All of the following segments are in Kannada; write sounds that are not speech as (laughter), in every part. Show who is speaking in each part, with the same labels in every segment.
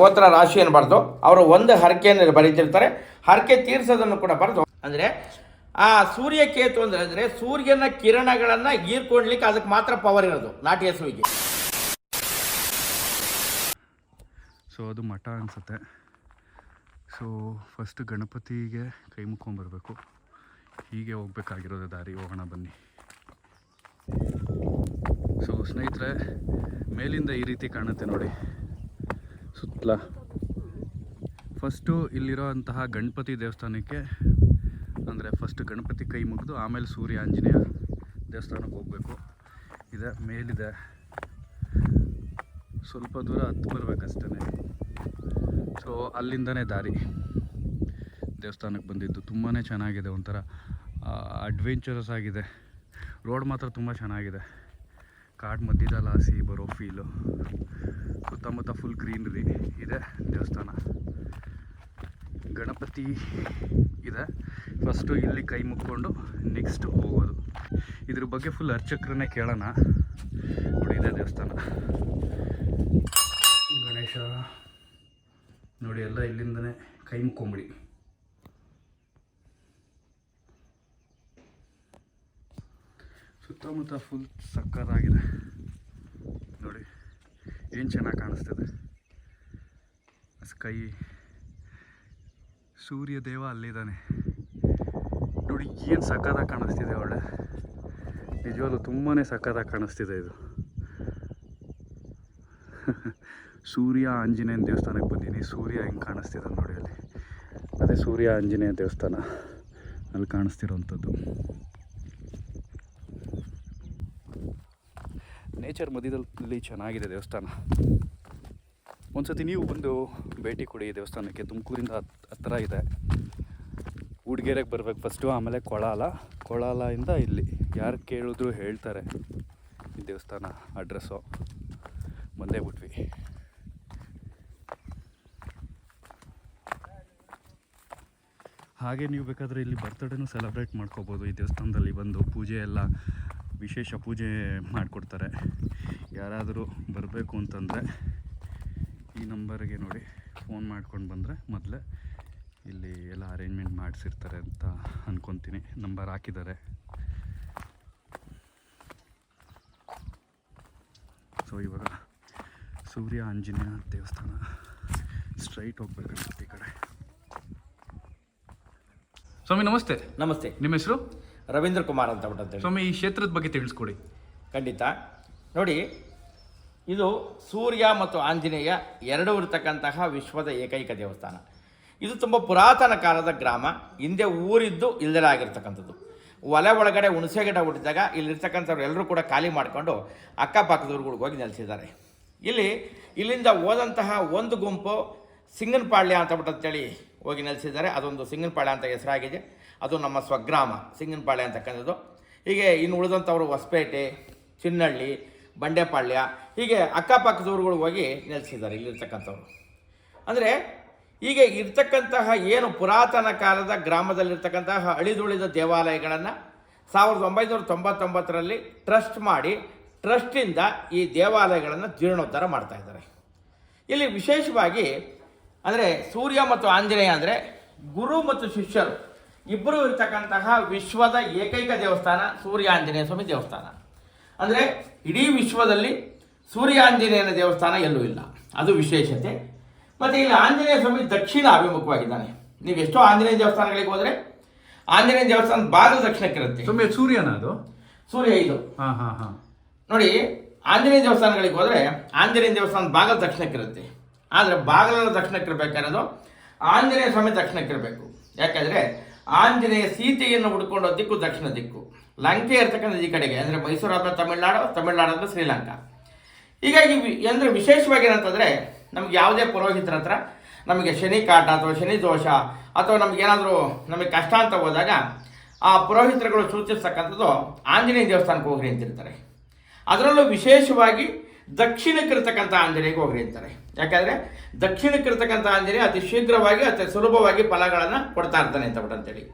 Speaker 1: ಗೋತ್ರ ರಾಶಿಯನ್ನು ಬರೆದು, ಅವರು ಒಂದು ಹರಕೆಯನ್ನು ಬರೀತಿರ್ತಾರೆ. ಹರಕೆ ತೀರಿಸೋದನ್ನು ಕೂಡ ಬರೆದು, ಅಂದರೆ ಆ ಸೂರ್ಯ ಕೇತು ಅಂದರೆ ಅಂದರೆ ಸೂರ್ಯನ ಕಿರಣಗಳನ್ನು ಹೀರ್ಕೊಡ್ಲಿಕ್ಕೆ ಅದಕ್ಕೆ ಮಾತ್ರ ಪವರ್ ಇರೋದು, ನಾಟಿ ಹಸುವಿಗೆ.
Speaker 2: ಸೊ ಅದು ಮಠ ಅನಿಸುತ್ತೆ. ಸೊ ಫಸ್ಟ್ ಗಣಪತಿಗೆ ಕೈ ಮುಕ್ಕೊಂಬರ್ಬೇಕು. ಹೀಗೆ ಹೋಗ್ಬೇಕಾಗಿರೋದು ದಾರಿ, ಹೋಗೋಣ ಬನ್ನಿ. ಸೊ ಸ್ನೇಹಿತರೆ, ಮೇಲಿಂದ ಈ ರೀತಿ ಕಾಣುತ್ತೆ ನೋಡಿ. ಸುತ್ತಲ. ಫಸ್ಟು ಇಲ್ಲಿರೋ ಅಂತಹ ಗಣಪತಿ ದೇವಸ್ಥಾನಕ್ಕೆ, ಅಂದರೆ ಫಸ್ಟ್ ಗಣಪತಿ ಕೈ ಮುಗಿದು ಆಮೇಲೆ ಸೂರ್ಯ ಆಂಜನೇಯ ದೇವಸ್ಥಾನಕ್ಕೆ ಹೋಗಬೇಕು. ಇದೆ, ಮೇಲಿದೆ. ಸ್ವಲ್ಪ ದೂರ ಹತ್ತು ಬರಬೇಕಷ್ಟೇ ಸೊ ಅಲ್ಲಿಂದನೇ ದಾರಿ. ದೇವಸ್ಥಾನಕ್ಕೆ ಬಂದಿದ್ದು ತುಂಬಾ ಚೆನ್ನಾಗಿದೆ, ಒಂಥರ ಅಡ್ವೆಂಚರಸ್ ಆಗಿದೆ. ರೋಡ್ ಮಾತ್ರ ತುಂಬ ಚೆನ್ನಾಗಿದೆ. ಕಾಡು ಮಧ್ಯದಲ್ಲಿ ಹಾಸಿ ಬರೋ ಫೀಲು ಸುತ್ತಮುತ್ತ ಫುಲ್ ಗ್ರೀನರಿ ಇದೆ. ದೇವಸ್ಥಾನ. ಗಣಪತಿ ಇದೆ. ಫಸ್ಟು ಇಲ್ಲಿ ಕೈ ಮುಕ್ಕೊಂಡು ನೆಕ್ಸ್ಟ್ ಹೋಗೋದು. ಇದ್ರ ಬಗ್ಗೆ ಫುಲ್ ಅರ್ಚಕ್ರನ್ನೇ ಕೇಳೋಣ. ನೋಡಿ, ಇದೆ ದೇವಸ್ಥಾನ. ಗಣೇಶ. ನೋಡಿ, ಎಲ್ಲ ಇಲ್ಲಿಂದನೇ ಕೈ ಮುಕ್ಕೊಂಬಿಡಿ. ಸುತ್ತಮುತ್ತ ಫುಲ್ ಸಕ್ಕತ್ತಾಗಿದೆ. ಏನು ಚೆನ್ನಾಗಿ ಕಾಣಿಸ್ತದೆ? ಸ್ಕೈ ಸೂರ್ಯ ದೇವ ಅಲ್ಲಿದ್ದಾನೆ. ನೋಡಿ, ಏನು ಸಕ್ಕತ್ತಾಗಿ ಕಾಣಿಸ್ತಿದೆ ಒಳ್ಳೆ. ನಿಜವಾಗ್ಲೂ ತುಂಬಾ ಸಕ್ಕತ್ತಾಗಿ ಕಾಣಿಸ್ತಿದೆ ಇದು. (laughs) ಸೂರ್ಯ ಆಂಜನೇಯನ ದೇವಸ್ಥಾನಕ್ಕೆ ಬಂದೀನಿ. ಸೂರ್ಯ ಹೆಂಗೆ ಕಾಣಿಸ್ತಿದೆ ನೋಡಿ ಅಲ್ಲಿ. ಅದೇ ಸೂರ್ಯ ಆಂಜನೇಯ ದೇವಸ್ಥಾನ. ಅಲ್ಲಿ ಕಾಣಿಸ್ತಿರೋವಂಥದ್ದು ನೇಚರ್ ಮಧ್ಯದಲ್ಲಿ ಚೆನ್ನಾಗಿದೆ ದೇವಸ್ಥಾನ. ಒಂದ್ಸತಿ ನೀವು ಬಂದು ಭೇಟಿ ಕೊಡಿ ದೇವಸ್ಥಾನಕ್ಕೆ ತುಮಕೂರಿಂದ ಹತ್, ಹತ್ತಿರ ಇದೆ. ಉಡ್ಗೆರೆಗೆ ಬರಬೇಕು ಫಸ್ಟು ಆಮೇಲೆ ಕೊಳಾಲ ಕೊಳಾಲಿಂದ ಇಲ್ಲಿ. ಯಾರು ಕೇಳಿದ್ರು ಹೇಳ್ತಾರೆ, ಈ ದೇವಸ್ಥಾನ ಅಡ್ರೆಸ್ಸು ಬಂದೇ ಬಿಟ್ವಿ. ಹಾಗೆ ನೀವು ಬೇಕಾದರೆ ಇಲ್ಲಿ ಬರ್ತ್ಡೇನೂ ಸೆಲೆಬ್ರೇಟ್ ಮಾಡ್ಕೋಬೋದು. ಈ ದೇವಸ್ಥಾನದಲ್ಲಿ ಬಂದು ಪೂಜೆ ಎಲ್ಲ ವಿಶೇಷ ಪೂಜೆ ಮಾಡಿಕೊಡ್ತಾರೆ. ಯಾರಾದರೂ ಬರಬೇಕು ಅಂತಂದರೆ ಈ ನಂಬರ್ಗೆ ನೋಡಿ ಫೋನ್ ಮಾಡ್ಕೊಂಡು ಬಂದರೆ ಮೊದಲೇ ಇಲ್ಲಿ ಎಲ್ಲ ಅರೇಂಜ್ಮೆಂಟ್ ಮಾಡಿಸಿರ್ತಾರೆ ಅಂತ ಅಂದ್ಕೊತೀನಿ ನಂಬರ್ ಹಾಕಿದ್ದಾರೆ. ಸೊ ಇವಾಗ ಸೂರ್ಯ ಆಂಜನೇಯ ದೇವಸ್ಥಾನ ಸ್ಟ್ರೈಟ್ ಹೋಗ್ಬೇಕಾಗುತ್ತೆ ಈ ಕಡೆ. ಸ್ವಾಮಿ ನಮಸ್ತೆ.
Speaker 1: ನಮಸ್ತೆ.
Speaker 2: ನಿಮ್ಮ ಹೆಸರು?
Speaker 1: ರವೀಂದ್ರ ಕುಮಾರ್ ಅಂತ ಬಿಟ್ಟಂತೇಳಿ
Speaker 2: ಸ್ವಾಮಿ ಈ ಕ್ಷೇತ್ರದ ಬಗ್ಗೆ ತಿಳಿಸ್ಕೊಡಿ.
Speaker 1: ಖಂಡಿತ. ನೋಡಿ ಇದು ಸೂರ್ಯ ಮತ್ತು ಆಂಜನೇಯ ಎರಡೂ ಇರತಕ್ಕಂತಹ ವಿಶ್ವದ ಏಕೈಕ ದೇವಸ್ಥಾನ. ಇದು ತುಂಬ ಪುರಾತನ ಕಾಲದ ಗ್ರಾಮ. ಹಿಂದೆ ಊರಿದ್ದು ಇಲ್ಲದೆ ಆಗಿರ್ತಕ್ಕಂಥದ್ದು. ಒಲೆ ಒಳಗಡೆ ಹುಣಸೆ ಗಿಡ ಹುಟ್ಟಿದಾಗ ಇಲ್ಲಿರ್ತಕ್ಕಂಥವ್ರು ಎಲ್ಲರೂ ಕೂಡ ಖಾಲಿ ಮಾಡಿಕೊಂಡು ಅಕ್ಕಪಕ್ಕದವ್ರುಗಳಿಗೆ ಹೋಗಿ ನೆಲೆಸಿದ್ದಾರೆ. ಇಲ್ಲಿ ಇಲ್ಲಿಂದ ಹೋದಂತಹ ಒಂದು ಗುಂಪು ಸಿಂಗನಪಾಳ್ಯ ಅಂತ ಬಿಟ್ಟಂತೇಳಿ ಹೋಗಿ ನೆಲೆಸಿದ್ದಾರೆ. ಅದೊಂದು ಸಿಂಗನಪಾಳ್ಯ ಅಂತ ಹೆಸರಾಗಿದೆ. ಅದು ನಮ್ಮ ಸ್ವಗ್ರಾಮ, ಸಿಂಗನಪಾಳ್ಯ ಅಂತಕ್ಕಂಥದ್ದು ಹೀಗೆ ಇನ್ನು ಉಳಿದಂಥವರು ಹೊಸಪೇಟೆ ಚಿನ್ನಹಳ್ಳಿ ಬಂಡೆಪಾಳ್ಯ, ಹೀಗೆ ಅಕ್ಕಪಕ್ಕದವ್ರುಗಳು ಹೋಗಿ ನೆಲೆಸಿದ್ದಾರೆ ಇಲ್ಲಿರ್ತಕ್ಕಂಥವ್ರು. ಅಂದರೆ ಹೀಗೆ ಇರ್ತಕ್ಕಂತಹ ಏನು ಪುರಾತನ ಕಾಲದ ಗ್ರಾಮದಲ್ಲಿರ್ತಕ್ಕಂತಹ ಅಳಿದುಳಿದ ದೇವಾಲಯಗಳನ್ನು ಸಾವಿರದ ಒಂಬೈನೂರ ತೊಂಬತ್ತೊಂಬತ್ತರಲ್ಲಿ ಟ್ರಸ್ಟ್ ಮಾಡಿ ಟ್ರಸ್ಟಿಂದ ಈ ದೇವಾಲಯಗಳನ್ನು ಜೀರ್ಣೋದ್ಧಾರ ಮಾಡ್ತಾ ಇದ್ದಾರೆ. ಇಲ್ಲಿ ವಿಶೇಷವಾಗಿ ಅಂದರೆ ಸೂರ್ಯ ಮತ್ತು ಆಂಜನೇಯ ಅಂದರೆ ಗುರು ಮತ್ತು ಶಿಷ್ಯರು. ಇಬ್ಬರು ಇರ್ತಕ್ಕಂತಹ ವಿಶ್ವದ ಏಕೈಕ ದೇವಸ್ಥಾನ ಸೂರ್ಯ ಆಂಜನೇಯ ಸ್ವಾಮಿ ದೇವಸ್ಥಾನ. ಅಂದರೆ ಇಡೀ ವಿಶ್ವದಲ್ಲಿ ಸೂರ್ಯ ಆಂಜನೇಯನ ದೇವಸ್ಥಾನ ಎಲ್ಲೂ ಇಲ್ಲ. ಅದು ವಿಶೇಷತೆ. ಮತ್ತು ಇಲ್ಲಿ ಆಂಜನೇಯ ಸ್ವಾಮಿ ದಕ್ಷಿಣ ಅಭಿಮುಖವಾಗಿದ್ದಾನೆ. ನೀವು ಎಷ್ಟೋ ಆಂಜನೇಯ ದೇವಸ್ಥಾನಗಳಿಗೆ ಹೋದರೆ ಆಂಜನೇಯ ದೇವಸ್ಥಾನ ಬಾಗಿಲು ದಕ್ಷಿಣಕ್ಕಿರುತ್ತೆ.
Speaker 2: ಸ್ವಾಮಿ ಸೂರ್ಯನ ಅದು?
Speaker 1: ಸೂರ್ಯ ಇದು.
Speaker 2: ಹಾಂ ಹಾಂ ಹಾಂ.
Speaker 1: ನೋಡಿ ಆಂಜನೇಯ ದೇವಸ್ಥಾನಗಳಿಗೆ ಹೋದರೆ ಆಂಜನೇಯ ದೇವಸ್ಥಾನ ಬಾಗಿಲು ದಕ್ಷಿಣಕ್ಕಿರುತ್ತೆ. ಆದರೆ ಬಾಗಿಲ ದಕ್ಷಿಣಕ್ಕಿರಬೇಕಾಗಿರೋದು ಆಂಜನೇಯ ಸ್ವಾಮಿ ದಕ್ಷಿಣಕ್ಕಿರಬೇಕು ಯಾಕಂದರೆ ಆಂಜನೇಯ ಸೀತೆಯನ್ನು ಹುಡ್ಕೊಂಡು ದಿಕ್ಕು, ದಕ್ಷಿಣ ದಿಕ್ಕು. ಲಂಕೆ ಇರ್ತಕ್ಕಂಥ ಈ ಕಡೆಗೆ, ಅಂದರೆ ಮೈಸೂರು ಅಥವಾ ತಮಿಳ್ನಾಡು ತಮಿಳ್ನಾಡು ಅಂದರೆ ಶ್ರೀಲಂಕಾ. ಹೀಗಾಗಿ ಅಂದರೆ ವಿಶೇಷವಾಗಿ ಏನಂತಂದರೆ, ನಮ್ಗೆ ಯಾವುದೇ ಪುರೋಹಿತರ ಹತ್ರ ನಮಗೆ ಶನಿ ಕಾಟ ಅಥವಾ ಶನಿ ದೋಷ ಅಥವಾ ನಮಗೇನಾದರೂ ನಮಗೆ ಕಷ್ಟ ಅಂತ ಹೋದಾಗ, ಆ ಪುರೋಹಿತರುಗಳು ಸೂಚಿಸ್ತಕ್ಕಂಥದ್ದು ಆಂಜನೇಯ ದೇವಸ್ಥಾನಕ್ಕೆ ಹೋಗ್ರಿ ಅಂತಿರ್ತಾರೆ. ಅದರಲ್ಲೂ ವಿಶೇಷವಾಗಿ ದಕ್ಷಿಣಕ್ಕಿರ್ತಕ್ಕಂಥ ಆಂಜನೇಯಗೆ ಹೋಗ್ರಿ ಅಂತಾರೆ. ಯಾಕಂದರೆ ದಕ್ಷಿಣಕ್ಕಿರ್ತಕ್ಕಂಥ ಆಂಜನೇಯ ಅತಿ ಶೀಘ್ರವಾಗಿ, ಅತಿ ಸುಲಭವಾಗಿ ಫಲಗಳನ್ನು ಕೊಡ್ತಾ ಇರ್ತಾನೆ ಅಂತ ಅಂತೇಳಿ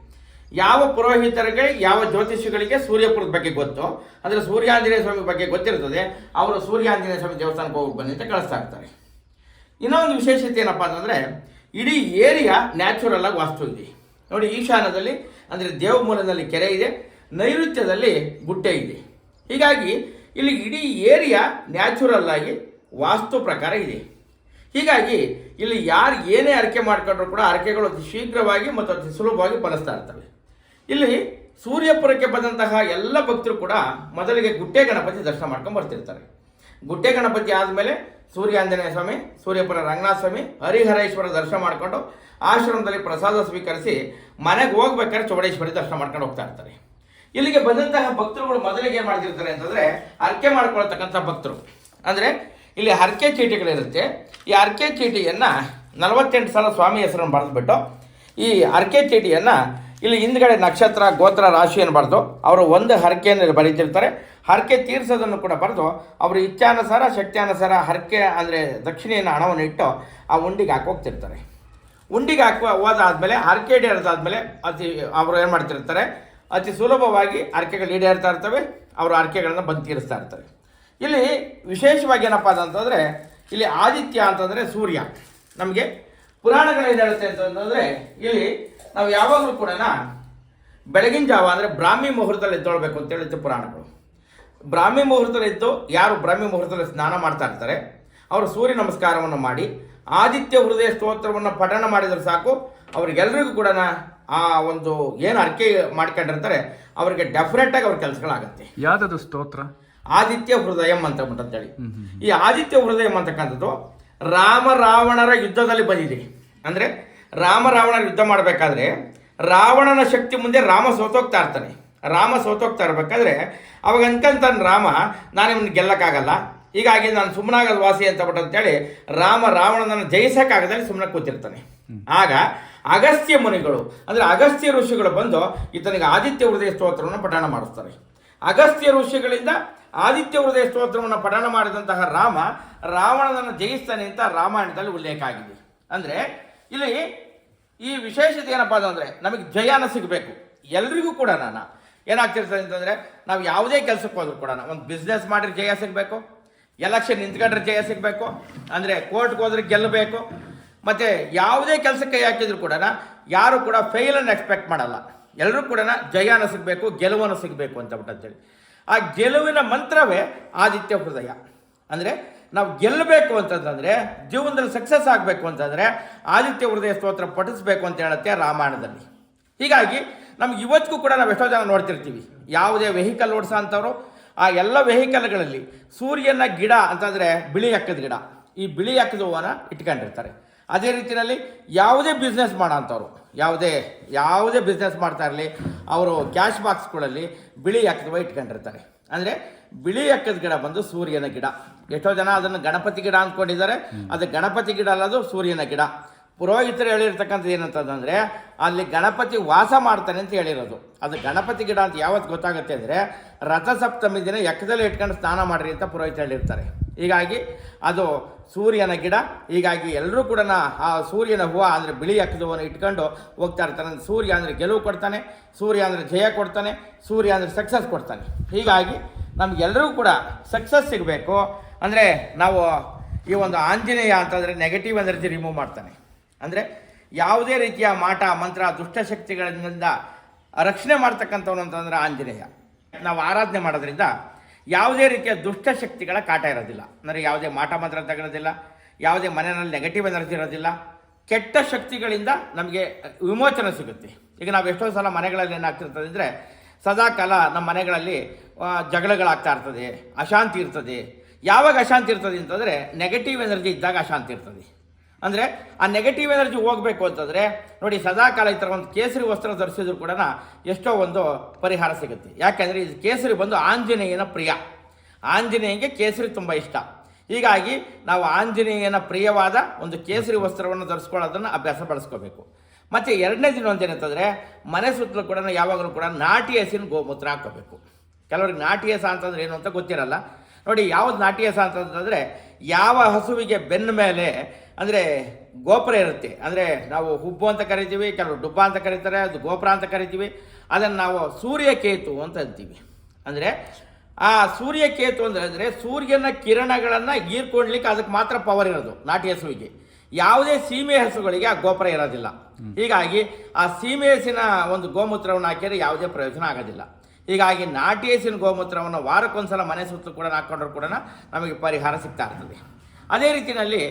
Speaker 1: ಯಾವ ಪುರೋಹಿತರಿಗೆ ಯಾವ ಜ್ಯೋತಿಷಿಗಳಿಗೆ ಸೂರ್ಯಪುರದ ಬಗ್ಗೆ ಗೊತ್ತು, ಅಂದರೆ ಸೂರ್ಯಾಂಜನೇಯ ಸ್ವಾಮಿ ಬಗ್ಗೆ ಗೊತ್ತಿರ್ತದೆ, ಅವರು ಸೂರ್ಯಾಂಜನೇಯ ಸ್ವಾಮಿ ದೇವಸ್ಥಾನಕ್ಕೆ ಹೋಗಿ ಬನ್ನಿ ಅಂತ ಕಳಿಸ್ತಾ ಇರ್ತಾರೆ. ಇನ್ನೊಂದು ವಿಶೇಷತೆ ಏನಪ್ಪ ಅಂತಂದರೆ, ಇಡೀ ಏರಿಯಾ ನ್ಯಾಚುರಲ್ ಆಗಿ ವಾಸ್ತು ಇದೆ. ನೋಡಿ ಈಶಾನ್ಯದಲ್ಲಿ ಅಂದರೆ ದೇವಮೂಲದಲ್ಲಿ ಕೆರೆ ಇದೆ, ನೈಋತ್ಯದಲ್ಲಿ ಗುಡ್ಡೆ ಇದೆ. ಹೀಗಾಗಿ ಇಲ್ಲಿ ಇಡೀ ಏರಿಯಾ ನ್ಯಾಚುರಲ್ ಆಗಿ ವಾಸ್ತು ಪ್ರಕಾರ ಇದೆ. ಹೀಗಾಗಿ ಇಲ್ಲಿ ಯಾರು ಏನೇ ಅರಕೆ ಮಾಡ್ಕೊಂಡ್ರು ಕೂಡ ಅರಕೆಗಳು ಅತಿ ಶೀಘ್ರವಾಗಿ ಮತ್ತು ಅತಿ ಸುಲಭವಾಗಿ ಫಲಿಸ್ತಾ ಇರ್ತವೆ. ಇಲ್ಲಿ ಸೂರ್ಯಪುರಕ್ಕೆ ಬಂದಂತಹ ಎಲ್ಲ ಭಕ್ತರು ಕೂಡ ಮೊದಲಿಗೆ ಗುಟ್ಟೆ ಗಣಪತಿ ದರ್ಶನ ಮಾಡ್ಕೊಂಡು ಬರ್ತಿರ್ತಾರೆ. ಗುಟ್ಟೆ ಗಣಪತಿ ಆದಮೇಲೆ ಸೂರ್ಯ ಆಂಜನೇಯ ಸ್ವಾಮಿ, ಸೂರ್ಯಪುರ ರಂಗನಾಥ ಸ್ವಾಮಿ, ಹರಿಹರೇಶ್ವರ ದರ್ಶನ ಮಾಡಿಕೊಂಡು ಆಶ್ರಮದಲ್ಲಿ ಪ್ರಸಾದ ಸ್ವೀಕರಿಸಿ ಮನೆಗೆ ಹೋಗ್ಬೇಕಾದ್ರೆ ಚೌಡೇಶ್ವರಿ ದರ್ಶನ ಮಾಡ್ಕೊಂಡು ಹೋಗ್ತಾ ಇರ್ತಾರೆ. ಇಲ್ಲಿಗೆ ಬಂದಂತಹ ಭಕ್ತರುಗಳು ಮೊದಲಿಗೆ ಏನು ಮಾಡ್ತಿರ್ತಾರೆ ಅಂತಂದರೆ ಹರಕೆ ಮಾಡ್ಕೊಳ್ತಕ್ಕಂಥ ಭಕ್ತರು. ಅಂದರೆ ಇಲ್ಲಿ ಹರಕೆ ಚೀಟಿಗಳಿರುತ್ತೆ. ಈ ಹರಕೆ ಚೀಟಿಯನ್ನು ನಲವತ್ತೆಂಟು ಸಲ ಸ್ವಾಮಿ ಹೆಸರನ್ನು ಬರೆದ್ಬಿಟ್ಟು, ಈ ಹರಕೆ ಚೀಟಿಯನ್ನು ಇಲ್ಲಿ ಹಿಂದ್ಗಡೆ ನಕ್ಷತ್ರ, ಗೋತ್ರ ರಾಶಿಯನ್ನು ಬರೆದು, ಅವರು ಒಂದು ಹರಕೆಯನ್ನು ಬರೀತಿರ್ತಾರೆ. ಹರಕೆ ತೀರಿಸೋದನ್ನು ಕೂಡ ಬರೆದು, ಅವರು ಇಚ್ಛಾನುಸಾರ, ಶಕ್ತಿಯಾನುಸಾರ ಹರಕೆ ಅಂದರೆ ದಕ್ಷಿಣೆಯನ್ನು ಹಣವನ್ನು ಇಟ್ಟು ಆ ಉಂಡಿಗೆ ಹಾಕೋಗ್ತಿರ್ತಾರೆ ಉಂಡಿಗೆ ಹಾಕುವ ಹೋದಾದ್ಮೇಲೆ, ಹರಕೆ ಹಿಡಿಯೋದಾದ್ಮೇಲೆ ಅದು ಅವರು ಏನು ಮಾಡ್ತಿರ್ತಾರೆ? ಅತಿ ಸುಲಭವಾಗಿ ಹರಕೆಗಳು ಈಡೇರ್ತಾ ಇರ್ತವೆ, ಅವರು ಹರಕೆಗಳನ್ನು ಬಂದು ತೀರಿಸ್ತಾ ಇರ್ತಾರೆ ಇಲ್ಲಿ ವಿಶೇಷವಾಗಿ ಏನಪ್ಪ ಅಂತಂದರೆ, ಇಲ್ಲಿ ಆದಿತ್ಯ ಅಂತಂದರೆ ಸೂರ್ಯ. ನಮಗೆ ಪುರಾಣಗಳು ಏನು ಹೇಳುತ್ತೆ ಅಂತಂದರೆ, ಇಲ್ಲಿ ನಾವು ಯಾವಾಗಲೂ ಕೂಡ ಬೆಳಗಿನ ಜಾವ ಅಂದರೆ ಬ್ರಾಹ್ಮಿ ಮುಹೂರ್ತದಲ್ಲಿ ಎದ್ದೊಳ್ಬೇಕು ಅಂತ ಹೇಳುತ್ತೆ ಪುರಾಣಗಳು. ಬ್ರಾಹ್ಮಿ ಮುಹೂರ್ತದಲ್ಲಿ ಇದ್ದು ಯಾರು ಬ್ರಾಹ್ಮಿ ಮುಹೂರ್ತದಲ್ಲಿ ಸ್ನಾನ ಮಾಡ್ತಾ ಇರ್ತಾರೆ, ಅವರು ಸೂರ್ಯ ನಮಸ್ಕಾರವನ್ನು ಮಾಡಿ, ಆದಿತ್ಯ ಹೃದಯ ಸ್ತೋತ್ರವನ್ನು ಪಠಣ ಮಾಡಿದರೆ ಸಾಕು, ಅವ್ರಿಗೆಲ್ರಿಗೂ ಕೂಡ ಆ ಒಂದು ಏನು ಅರ್ಕೆ ಮಾಡ್ಕೊಂಡಿರ್ತಾರೆ ಅವರಿಗೆ ಡೆಫಿನೆಟಾಗಿ ಅವ್ರ ಕೆಲಸಗಳಾಗುತ್ತೆ.
Speaker 2: ಯಾವ್ದದು ಸ್ತೋತ್ರ?
Speaker 1: ಆದಿತ್ಯ ಹೃದಯಂ ಅಂತ ಅಂತೇಳಿ ಈ ಆದಿತ್ಯ ಹೃದಯಂ ಅಂತಕ್ಕಂಥದ್ದು ರಾಮ ರಾವಣರ ಯುದ್ಧದಲ್ಲಿ ಬಂದಿದೆ. ಅಂದರೆ ರಾಮ ರಾವಣರ ಯುದ್ಧ ಮಾಡಬೇಕಾದ್ರೆ ರಾವಣನ ಶಕ್ತಿ ಮುಂದೆ ರಾಮ ಸೋತೋಗ್ತಾ ಇರ್ತಾನೆ. ರಾಮ ಸೋತೋಗ್ತಾ ಇರ್ಬೇಕಾದ್ರೆ ಅವಾಗ ಅನ್ಕಂತಾನೆ ರಾಮ ನಾನು ಇವನು ಗೆಲ್ಲಕ್ಕಾಗಲ್ಲ. ಹೀಗಾಗಿ ನಾನು ಸುಮ್ಮನಾಗದ ವಾಸಿ ಅಂತ ಬಿಟ್ಟು ಅಂತೇಳಿ ರಾಮ ರಾವಣನನ್ನು ಜಯಿಸಕ್ಕಾಗದಲ್ಲಿ ಸುಮ್ಮನೆ ಕೂತಿರ್ತಾನೆ. ಆಗ ಅಗಸ್ತ್ಯ ಮುನಿಗಳು, ಅಂದರೆ ಅಗಸ್ತ್ಯ ಋಷಿಗಳು ಬಂದು ಈತನಿಗೆ ಆದಿತ್ಯ ಹೃದಯ ಸ್ತೋತ್ರವನ್ನು ಪಠಣ ಮಾಡಿಸ್ತಾರೆ. ಅಗಸ್ತ್ಯ ಋಷಿಗಳಿಂದ ಆದಿತ್ಯ ಹೃದಯ ಸ್ತೋತ್ರವನ್ನು ಪಠಣ ಮಾಡಿದಂತಹ ರಾಮ ರಾವಣನನ್ನು ಜಯಿಸ್ತಾನೆ ಅಂತ ರಾಮಾಯಣದಲ್ಲಿ ಉಲ್ಲೇಖ ಆಗಿದೆ. ಅಂದರೆ ಇಲ್ಲಿ ಈ ವಿಶೇಷತೆ ಏನಪ್ಪ ಅಂತಂದರೆ ನಮಗೆ ಜಯಾನ ಸಿಗಬೇಕು. ಎಲ್ರಿಗೂ ಕೂಡ ನಾನು. ಏನಾಗ್ತಿರ್ತದೆ ಅಂತಂದರೆ ನಾವು ಯಾವುದೇ ಕೆಲಸಕ್ಕೆ ಹೋದ್ರು ಕೂಡ ಒಂದು ಬಿಸ್ನೆಸ್ ಮಾಡಿದ್ರೆ ಜಯ ಸಿಗಬೇಕು. ಎಲೆಕ್ಷನ್ ನಿಂತ್ಕೊಂಡ್ರೆ ಜಯ ಸಿಗಬೇಕು. ಅಂದರೆ ಕೋರ್ಟ್ಗೆ ಹೋದ್ರೆ ಗೆಲ್ಲಬೇಕು. ಮತ್ತು ಯಾವುದೇ ಕೆಲಸಕ್ಕೆ ಹಾಕಿದ್ರು ಕೂಡ ಯಾರು ಕೂಡ ಫೇಲನ್ನು ಎಕ್ಸ್ಪೆಕ್ಟ್ ಮಾಡಲ್ಲ. ಎಲ್ಲರೂ ಕೂಡ ಜಯನ ಸಿಗಬೇಕು, ಗೆಲುವನ್ನು ಸಿಗಬೇಕು ಅಂತ ಅಂತೇಳಿ ಆ ಗೆಲುವಿನ ಮಂತ್ರವೇ ಆದಿತ್ಯ ಹೃದಯ. ಅಂದರೆ ನಾವು ಗೆಲ್ಲಬೇಕು ಅಂತಂದರೆ, ಜೀವನದಲ್ಲಿ ಸಕ್ಸಸ್ ಆಗಬೇಕು ಅಂತಂದರೆ ಆದಿತ್ಯ ಹೃದಯ ಸ್ತೋತ್ರ ಪಠಿಸ್ಬೇಕು ಅಂತ ಹೇಳುತ್ತೆ ರಾಮಾಯಣದಲ್ಲಿ. ಹೀಗಾಗಿ ನಮ್ಗೆ ಇವತ್ತಿಗೂ ಕೂಡ ನಾವು ಎಷ್ಟೋ ಜನ ನೋಡ್ತಿರ್ತೀವಿ. ಯಾವುದೇ ವೆಹಿಕಲ್ ಓಡಿಸೋ ಅಂಥವ್ರು, ಆ ಎಲ್ಲ ವೆಹಿಕಲ್ಗಳಲ್ಲಿ ಸೂರ್ಯನ ಗಿಡ ಅಂತಂದರೆ ಬಿಳಿ ಅಕ್ಕದ ಗಿಡ. ಈ ಬಿಳಿ ಹಕ್ಕದ ಹೂವನ್ನ ಇಟ್ಕೊಂಡಿರ್ತಾರೆ. ಅದೇ ರೀತಿಯಲ್ಲಿ ಯಾವುದೇ ಬಿಸ್ನೆಸ್ ಮಾಡೋಂಥವ್ರು ಯಾವುದೇ ಯಾವುದೇ ಬಿಸ್ನೆಸ್ ಮಾಡ್ತಾ ಇರಲಿ, ಅವರು ಕ್ಯಾಶ್ ಬಾಕ್ಸ್ಗಳಲ್ಲಿ ಬಿಳಿ ಅಕ್ಕದ ಹೂವು ಇಟ್ಕೊಂಡಿರ್ತಾರೆ. ಅಂದರೆ ಬಿಳಿ ಅಕ್ಕದ ಗಿಡ ಬಂದು ಸೂರ್ಯನ ಗಿಡ. ಎಷ್ಟೋ ಜನ ಅದನ್ನು ಗಣಪತಿ ಗಿಡ ಅಂದ್ಕೊಂಡಿದ್ದಾರೆ. ಅದು ಗಣಪತಿ ಗಿಡ ಅಲ್ಲದು ಸೂರ್ಯನ ಗಿಡ. ಪುರೋಹಿತರು ಹೇಳಿರ್ತಕ್ಕಂಥದ್ದು ಏನಂತಂದರೆ, ಅಲ್ಲಿ ಗಣಪತಿ ವಾಸ ಮಾಡ್ತಾನೆ ಅಂತ ಹೇಳಿರೋದು. ಅದು ಗಣಪತಿ ಗಿಡ ಅಂತ ಯಾವತ್ತು ಗೊತ್ತಾಗುತ್ತೆ ಅಂದರೆ ರಥಸಪ್ತಮಿ ದಿನ ಎಕ್ಕದಲ್ಲಿ ಇಟ್ಕೊಂಡು ಸ್ನಾನ ಮಾಡಿರಿ ಅಂತ ಪುರೋಹಿತ ಹೇಳಿರ್ತಾರೆ. ಹೀಗಾಗಿ ಅದು ಸೂರ್ಯನ ಗಿಡ, ಹೀಗಾಗಿ ಎಲ್ಲರೂ ಕೂಡ ಆ ಸೂರ್ಯನ ಹೂವ ಅಂದರೆ ಬಿಳಿ ಹಕ್ಕದವನ್ನು ಇಟ್ಕೊಂಡು ಹೋಗ್ತಾ ಇರ್ತಾನೆ. ಸೂರ್ಯ ಅಂದರೆ ಗೆಲುವು ಕೊಡ್ತಾನೆ, ಸೂರ್ಯ ಅಂದರೆ ಜಯ ಕೊಡ್ತಾನೆ, ಸೂರ್ಯ ಅಂದರೆ ಸಕ್ಸಸ್ ಕೊಡ್ತಾನೆ. ಹೀಗಾಗಿ ನಮಗೆಲ್ಲರಿಗೂ ಕೂಡ ಸಕ್ಸಸ್ ಸಿಗಬೇಕು. ಅಂದರೆ ನಾವು ಈ ಒಂದು ಆಂಜನೇಯ ಅಂತಂದರೆ ನೆಗೆಟಿವ್ ಎನರ್ಜಿ ರಿಮೂವ್ ಮಾಡ್ತಾನೆ. ಅಂದರೆ ಯಾವುದೇ ರೀತಿಯ ಮಾಟ, ಮಂತ್ರ ದುಷ್ಟಶಕ್ತಿಗಳಿಂದ ರಕ್ಷಣೆ ಮಾಡ್ತಕ್ಕಂಥವನು ಅಂತಂದರೆ ಆಂಜನೇಯ. ನಾವು ಆರಾಧನೆ ಮಾಡೋದ್ರಿಂದ ಯಾವುದೇ ರೀತಿಯ ದುಷ್ಟಶಕ್ತಿಗಳ ಕಾಟ ಇರೋದಿಲ್ಲ. ಅಂದರೆ ಯಾವುದೇ ಮಾಟ ಮಾತ್ರ ತಗೊಳ್ಳೋದಿಲ್ಲ ಯಾವುದೇ ಮನೆಯಲ್ಲಿ ನೆಗೆಟಿವ್ ಎನರ್ಜಿ ಇರೋದಿಲ್ಲ. ಕೆಟ್ಟ ಶಕ್ತಿಗಳಿಂದ ನಮಗೆ ವಿಮೋಚನೆ ಸಿಗುತ್ತೆ. ಈಗ ನಾವು ಎಷ್ಟೋ ಸಲ ಮನೆಗಳಲ್ಲಿ ಏನಾಗ್ತಿರ್ತದೆ ಅಂದರೆ, ಸದಾಕಾಲ ನಮ್ಮ ಮನೆಗಳಲ್ಲಿ ಜಗಳಗಳಾಗ್ತಾ ಇರ್ತದೆ, ಅಶಾಂತಿ ಇರ್ತದೆ. ಯಾವಾಗ ಅಶಾಂತಿ ಇರ್ತದೆ ಅಂತಂದರೆ ನೆಗೆಟಿವ್ ಎನರ್ಜಿ ಇದ್ದಾಗ ಅಶಾಂತಿ ಇರ್ತದೆ. ಅಂದರೆ ಆ ನೆಗೆಟಿವ್ ಎನರ್ಜಿ ಹೋಗಬೇಕು ಅಂತಂದರೆ, ನೋಡಿ ಸದಾಕಾಲ ಈ ಥರ ಒಂದು ಕೇಸರಿ ವಸ್ತ್ರ ಧರಿಸಿದ್ರು ಕೂಡ ಎಷ್ಟೋ ಒಂದು ಪರಿಹಾರ ಸಿಗುತ್ತೆ. ಯಾಕೆಂದರೆ ಇದು ಕೇಸರಿ ಬಂದು ಆಂಜನೇಯನ ಪ್ರಿಯ. ಆಂಜನೇಯನಿಗೆ ಕೇಸರಿ ತುಂಬ ಇಷ್ಟ. ಹೀಗಾಗಿ ನಾವು ಆಂಜನೇಯನ ಪ್ರಿಯವಾದ ಒಂದು ಕೇಸರಿ ವಸ್ತ್ರವನ್ನು ಧರಿಸ್ಕೊಳ್ಳೋದನ್ನು ಅಭ್ಯಾಸ ಬೆಳೆಸ್ಕೋಬೇಕು. ಮತ್ತು ಎರಡನೇ ದಿನ ಒಂದು ಏನಂತಂದರೆ, ಮನೆ ಸುತ್ತಲೂ ಕೂಡ ಯಾವಾಗಲೂ ಕೂಡ ನಾಟಿ ಹಸಿನ ಗೋಮೂತ್ರ ಹಾಕೋಬೇಕು ಕೆಲವರಿಗೆ ನಾಟಿ ಹಸ ಅಂತಂದ್ರೆ ಏನು ಅಂತ ಗೊತ್ತಿರಲ್ಲ. ನೋಡಿ ಯಾವ್ದು ನಾಟಿ ಹಸ ಅಂತಂದ್ರೆ ಯಾವ ಹಸುವಿಗೆ ಬೆನ್ನ ಮೇಲೆ ಅಂದರೆ ಗೋಪುರ ಇರುತ್ತೆ. ಅಂದರೆ ನಾವು ಹುಬ್ಬು ಅಂತ ಕರಿತೀವಿ ಕೆಲವರು ಡುಬ್ಬ ಅಂತ ಕರೀತಾರೆ ಅದು ಗೋಪುರ ಅಂತ ಕರಿತೀವಿ. ಅದನ್ನು ನಾವು ಸೂರ್ಯಕೇತು ಅಂತ ಅಂತೀವಿ. ಅಂದರೆ ಆ ಸೂರ್ಯಕೇತು ಅಂದರೆ ಸೂರ್ಯನ ಕಿರಣಗಳನ್ನು ಹೀರ್ಕೊಳ್ಲಿಕ್ಕೆ ಅದಕ್ಕೆ ಮಾತ್ರ ಪವರ್ ಇರೋದು ನಾಟಿ ಹಸುವಿಗೆ. ಯಾವುದೇ ಸೀಮೆ ಹಸುಗಳಿಗೆ ಆ ಗೋಪುರ ಇರೋದಿಲ್ಲ. ಹೀಗಾಗಿ ಆ ಸೀಮೆ ಹಸಿನ ಒಂದು ಗೋಮೂತ್ರವನ್ನು ಹಾಕಿದರೆ ಯಾವುದೇ ಪ್ರಯೋಜನ ಆಗೋದಿಲ್ಲ. ಹೀಗಾಗಿ ನಾಟಿ ಹಸಿನ ಗೋಮೂತ್ರವನ್ನು ವಾರಕ್ಕೊಂದ್ಸಲ ಮನೆ ಸುತ್ತಲೂ ಕೂಡ ಹಾಕ್ಕೊಂಡ್ರು ಕೂಡ ನಮಗೆ ಪರಿಹಾರ ಸಿಗ್ತಾ ಇರ್ತದೆ. ಅದೇ ರೀತಿಯಲ್ಲಿ